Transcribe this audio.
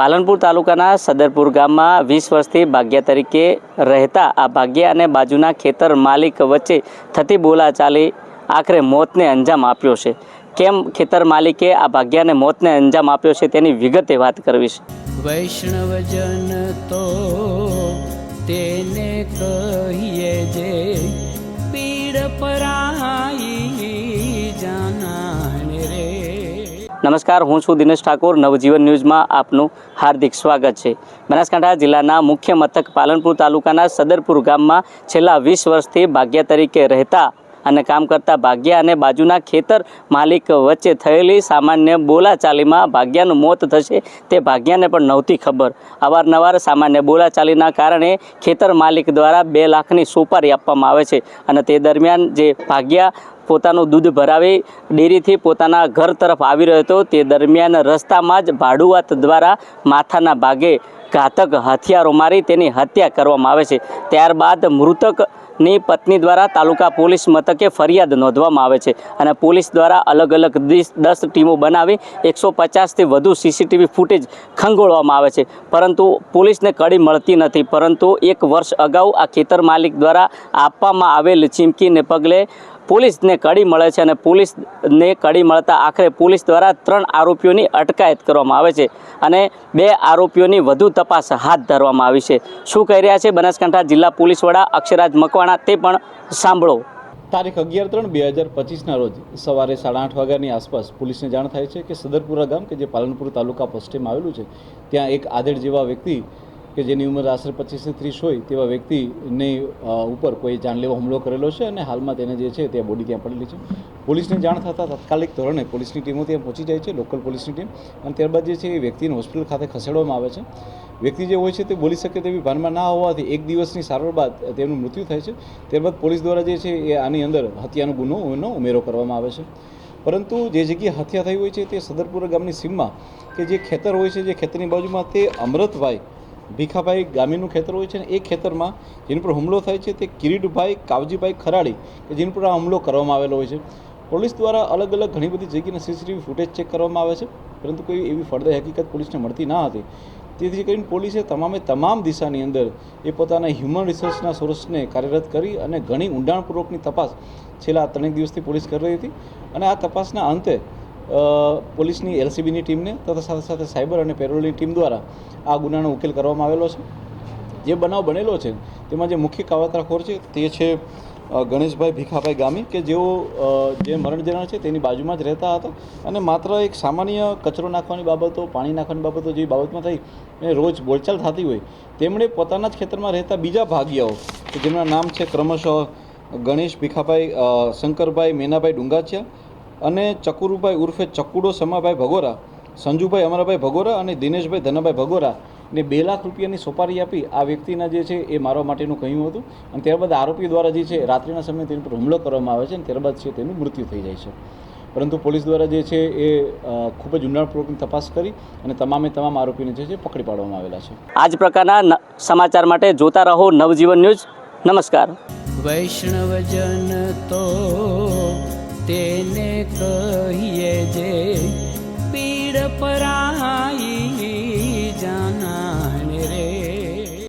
પાલનપુર તાલુકાના સદરપુર ગામમાં વીસ વર્ષથી ભાગ્યા તરીકે રહેતા આ ભાગ્યા અને બાજુના ખેતર માલિક વચ્ચે થતી બોલાચાલી આખરે મોતને અંજામ આપ્યો છે. કેમ ખેતર માલિકે આ ભાગ્યાને મોતને અંજામ આપ્યો છે તેની વિગતે વાત કરવી છે. વૈષ્ણવજન તો તેને કહીએ જે પીડ પરાઈ નમસ્કાર, હું છું દિનેશ ઠાકોર. નવજીવન ન્યૂઝમાં આપનું હાર્દિક સ્વાગત છે. બનાસકાંઠા જિલ્લાના મુખ્ય મથક પાલનપુર તાલુકાના સદરપુર ગામમાં છેલ્લા વીસ વર્ષથી ભાગ્યા તરીકે રહેતા અને કામ કરતા ભાગ્યા અને બાજુના ખેતર માલિક વચ્ચે થયેલી સામાન્ય બોલાચાલીમાં ભાગ્યાનું મોત થશે તે ભાગ્યાને પણ નહોતી ખબર. અવારનવાર સામાન્ય બોલાચાલીના કારણે ખેતર માલિક દ્વારા બે લાખની સોપારી આપવામાં આવે છે અને તે દરમિયાન જે ભાગ્યા પોતાનું દૂધ ભરાવી ડેરીથી પોતાના ઘર તરફ આવી રહ્યો હતો. તે દરમિયાન રસ્તામાં જ ભાડુઆત દ્વારા માથાના ભાગે ઘાતક હથિયારો મારી તેની હત્યા કરવામાં આવે છે. ત્યારબાદ મૃતકની પત્ની દ્વારા તાલુકા પોલીસ મથકે ફરિયાદ નોંધવામાં આવે છે અને પોલીસ દ્વારા અલગ અલગ દસ ટીમો બનાવી એકસો પચાસથી વધુ સીસીટીવી ફૂટેજ ખંગોળવામાં આવે છે. પરંતુ પોલીસને કડી મળતી નથી. પરંતુ એક વર્ષ અગાઉ આ ખેતર માલિક દ્વારા આપવામાં આવેલ ચીમકીને પગલે પોલીસને કડી મળે છે અને પોલીસને કડી મળતા આખરે પોલીસ દ્વારા ત્રણ આરોપીઓની અટકાયત કરવામાં આવે છે અને બે આરોપીઓની વધુ તપાસ હાથ ધરવામાં આવી છે. શું કહી રહ્યા છે? બનાસકાંઠા જિલ્લા પોલીસ વડા અક્ષરાજ મકવાણા. તે પણ સાંભળો. તારીખ અગિયાર ત્રણ બે હજાર પચીસના રોજ સવારે સાડા આઠ વાગ્યાની આસપાસ પોલીસને જાણ થાય છે કે સદરપુરા ગામ કે જે પાલનપુર તાલુકા પશ્ચિમમાં આવેલું છે, ત્યાં એક આધેડ જેવા વ્યક્તિ કે જેની ઉંમર આશરે પચીસથી ત્રીસ હોય તેવા વ્યક્તિની ઉપર કોઈ જાનલેવા હુમલો કરેલો છે અને હાલમાં તેને જે છે તે બોડી ત્યાં પડેલી છે. પોલીસને જાણ થતાં તાત્કાલિક ધોરણે પોલીસની ટીમો ત્યાં પહોંચી જાય છે, લોકલ પોલીસની ટીમ. અને ત્યારબાદ જે છે એ વ્યક્તિને હોસ્પિટલ ખાતે ખસેડવામાં આવે છે. વ્યક્તિ જે હોય છે તે બોલી શકે તેવી ભાનમાં ના હોવાથી એક દિવસની સારવાર બાદ તેનું મૃત્યુ થાય છે. ત્યારબાદ પોલીસ દ્વારા જે છે એ આની અંદર હત્યાનો ગુનો ઉમેરો કરવામાં આવે છે. પરંતુ જે જગ્યાએ હત્યા થઈ હોય છે તે સદરપુરા ગામની સીમમાં, કે જે ખેતર હોય છે જે ખેતરની બાજુમાં તે અમૃતભાઈ ભીખાભાઈ ગામીનું ખેતર હોય છે ને એ ખેતરમાં જેની પર હુમલો થાય છે તે કિરીટભાઈ કાવજીભાઈ ખરાડી કે જેની પર આ હુમલો કરવામાં આવેલો હોય છે. પોલીસ દ્વારા અલગ અલગ ઘણી બધી જગ્યાના સીસીટીવી ફૂટેજ ચેક કરવામાં આવે છે, પરંતુ કોઈ એવી ફળદાય હકીકત પોલીસને મળતી ના હતી. તેથી કરીને પોલીસે તમામે તમામ દિશાની અંદર એ પોતાના હ્યુમન રિસોર્સના સોર્સને કાર્યરત કરી અને ઘણી ઊંડાણપૂર્વકની તપાસ છેલ્લા ત્રણેક દિવસથી પોલીસ કરી રહી હતી અને આ તપાસના અંતે પોલીસની એલસીબીની ટીમને તથા સાથે સાથે સાયબર અને પેરોલની ટીમ દ્વારા આ ગુનાનો ઉકેલ કરવામાં આવેલો છે. જે બનાવ બનેલો છે, તેમાં જે મુખ્ય કાવતરાખોર છે તે છે ગણેશભાઈ ભીખાભાઈ ગામી કે જેઓ જે મરણ જનાર છે તેની બાજુમાં જ રહેતા હતા અને માત્ર એક સામાન્ય કચરો નાખવાની બાબતો, પાણી નાખવાની બાબતો જેવી બાબતમાં થઈ અને રોજ બોલચાલ થતી હોય, તેમણે પોતાના જ ખેતરમાં રહેતા બીજા ભાગીયાઓ, કે જેમના નામ છે ક્રમશઃ ગણેશ ભીખાભાઈ શંકરભાઈ મેનાભાઈ ડુંગાચિયા અને ચકુરુભાઈ ઉર્ફે ચકુડો સમાભાઈ ભગોરા સંજુભાઈ અમરાભાઈ ભગોરા અને દિનેશભાઈ ધનભાઈ ભગોરા ને બે લાખ રૂપિયાની સોપારી આપી આ વ્યક્તિના જે છે એ મારવા માટેનું કહ્યું હતું. અને ત્યારબાદ આરોપી દ્વારા જે છે રાત્રિના સમયે તેની પર હુમલો કરવામાં આવે છે અને ત્યારબાદ છે તેનું મૃત્યુ થઈ જાય છે. પરંતુ પોલીસ દ્વારા જે છે એ ખૂબ જ ઊંડાણપૂર્વકની તપાસ કરી અને તમામે તમામ આરોપીને જે છે પકડી પાડવામાં આવેલા છે. આ જ પ્રકારના સમાચાર માટે જોતા રહો નવજીવન ન્યૂઝ. નમસ્કાર. વૈષ્ણવજન તો તેને કહીએ જે